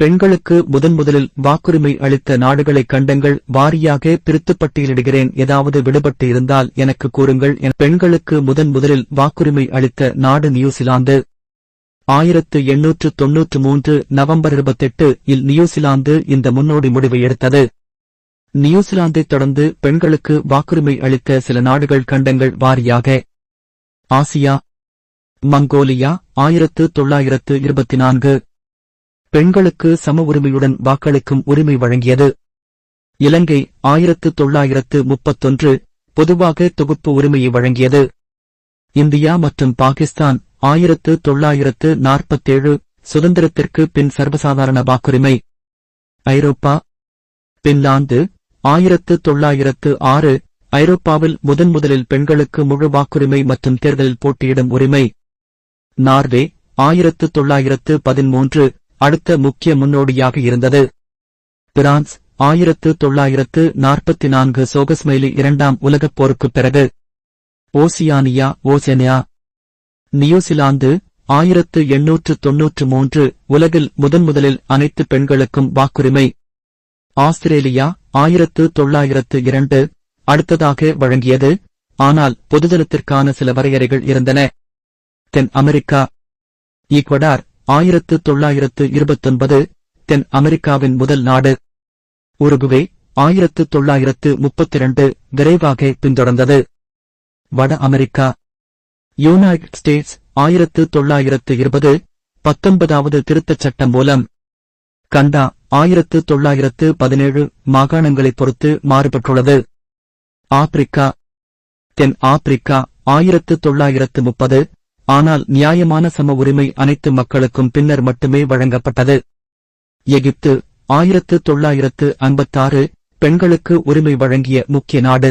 பெண்களுக்கு முதன் முதலில் வாக்குரிமை அளித்த நாடுகளை கண்டங்கள் வாரியாக பிரித்து பட்டியலிடுகிறேன். ஏதாவது விடுபட்டு இருந்தால் எனக்கு கூறுங்கள். என பெண்களுக்கு முதன் முதலில் வாக்குரிமை அளித்த நாடு நியூசிலாந்து. ஆயிரத்து எண்ணூற்று தொன்னூற்று மூன்று நவம்பர் இருபத்தெட்டு இல் நியூசிலாந்து இந்த முன்னோடி முடிவை எடுத்தது. நியூசிலாந்தைத் தொடர்ந்து பெண்களுக்கு வாக்குரிமை அளித்த சில நாடுகள் கண்டங்கள் வாரியாக. ஆசியா மங்கோலியா ஆயிரத்து தொள்ளாயிரத்து இருபத்தி நான்கு பெண்களுக்கு சம உரிமையுடன் வாக்களிக்கும் உரிமை வழங்கியது. இலங்கை ஆயிரத்து தொள்ளாயிரத்து முப்பத்தொன்று பொதுவாக தொகுப்பு உரிமையை வழங்கியது. இந்தியா மற்றும் பாகிஸ்தான் ஆயிரத்து தொள்ளாயிரத்து நாற்பத்தேழு சுதந்திரத்திற்கு பின் சர்வசாதாரண வாக்குரிமை. ஐரோப்பா. பின்லாந்து. ஆயிரத்து தொள்ளாயிரத்து ஆறு ஐரோப்பாவில் முதன் முதலில் பெண்களுக்கு முழு வாக்குரிமை மற்றும் தேர்தலில் போட்டியிடும் உரிமை. நார்வே. ஆயிரத்து தொள்ளாயிரத்து பதிமூன்று அடுத்த முக்கிய முன்னோடியாக இருந்தது. பிரான்ஸ் ஆயிரத்து தொள்ளாயிரத்து நாற்பத்தி நான்கு சோகஸ்மெயிலி இரண்டாம் உலகப் போருக்குப் பிறகு. ஓசியானியா ஓசெனியா. நியூசிலாந்து ஆயிரத்து எண்ணூற்று தொன்னூற்று மூன்று உலகில் முதன்முதலில் அனைத்து பெண்களுக்கும் வாக்குரிமை. ஆஸ்திரேலியா ஆயிரத்து தொள்ளாயிரத்து இரண்டு அடுத்ததாக வழங்கியது ஆனால் பொதுதனத்திற்கான சில வரையறைகள் இருந்தன. தென் அமெரிக்கா. ஈக்வடார் ஆயிரத்து தொள்ளாயிரத்து இருபத்தொன்பது தென் அமெரிக்காவின் முதல் நாடு. உருகுவே ஆயிரத்து தொள்ளாயிரத்து முப்பத்திரண்டு விரைவாக பின்தொடர்ந்தது. வட அமெரிக்கா. யுனைடெட் ஸ்டேட்ஸ் ஆயிரத்து தொள்ளாயிரத்து இருபது பத்தொன்பதாவது திருத்தச் சட்டம் மூலம். கண்டா ஆயிரத்து தொள்ளாயிரத்து பதினேழு மாகாணங்களைப் பொறுத்து மாறுபட்டுள்ளது. ஆப்பிரிக்கா. தென் ஆப்பிரிக்கா ஆயிரத்து தொள்ளாயிரத்து முப்பது ஆனால் நியாயமான சம உரிமை அனைத்து மக்களுக்கும் பின்னர் மட்டுமே வழங்கப்பட்டது. எகிப்து ஆயிரத்து தொள்ளாயிரத்து ஐம்பத்தாறு பெண்களுக்கு உரிமை வழங்கிய முக்கிய நாடு.